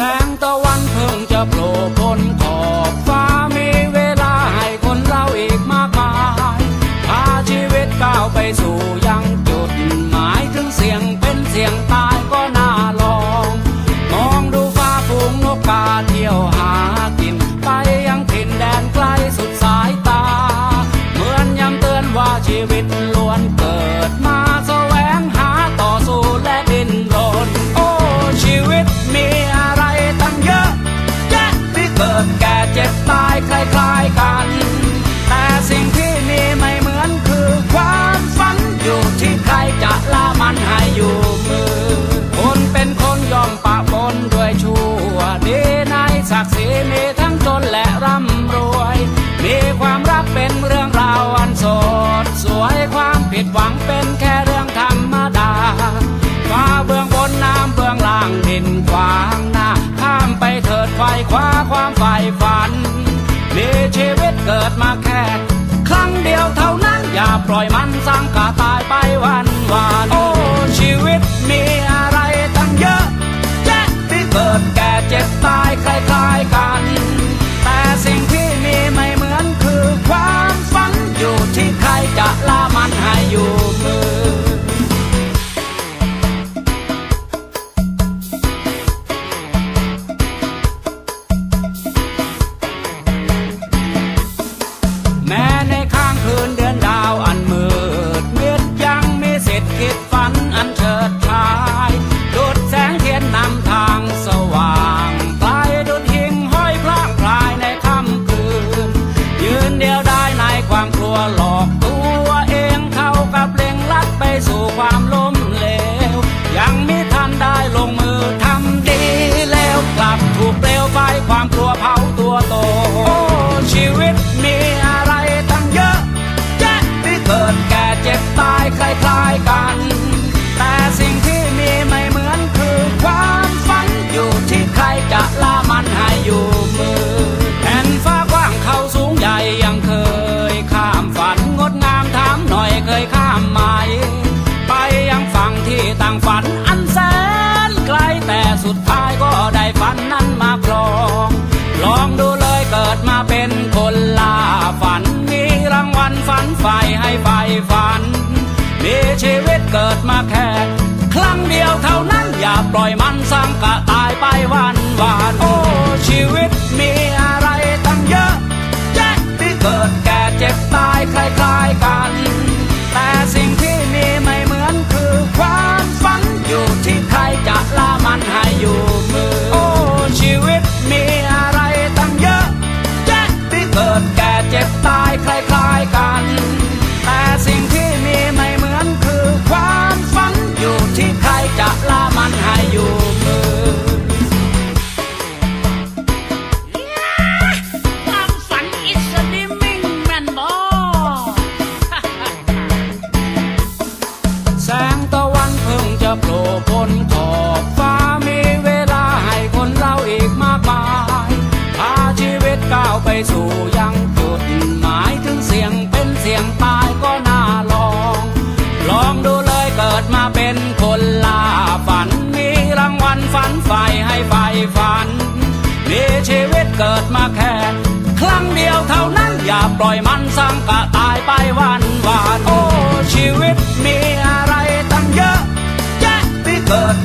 แสงตะวันเพิ่งจะโผล่พ้นขอบฟ้า ศักดิ์ศรีมีทั้งจนและร่ำรวย มีความรักเป็นเรื่องราวอันสดสวยความผิดหวังเป็นแค่เรื่องธรรมดาฟ้าเบื้องบนน้ำเบื้องล่างดินขวางหน้าข้ามไปเถิดไฟคว้าความฝ่ายฝัน มีชีวิตเกิดมาแค่ ฝันอันแสนไกลแต่สุดท้ายก็ได้ฝันนั้นมาครอง ลองดูเลยเกิดมาเป็นคนล่าฝัน มีรางวัลฝันไฟให้ไฟฝัน มีชีวิตเกิดมาแค่ ครั้งเดียวเท่านั้นอย่าปล่อยมันสร้างกะตา เกิดมาแค่ครั้งเดียวเท่านั้นอย่าปล่อยมันสั่งกะตายไปวันวานโอ้ชีวิตมีอะไรตั้งเยอะแยะที่เกิด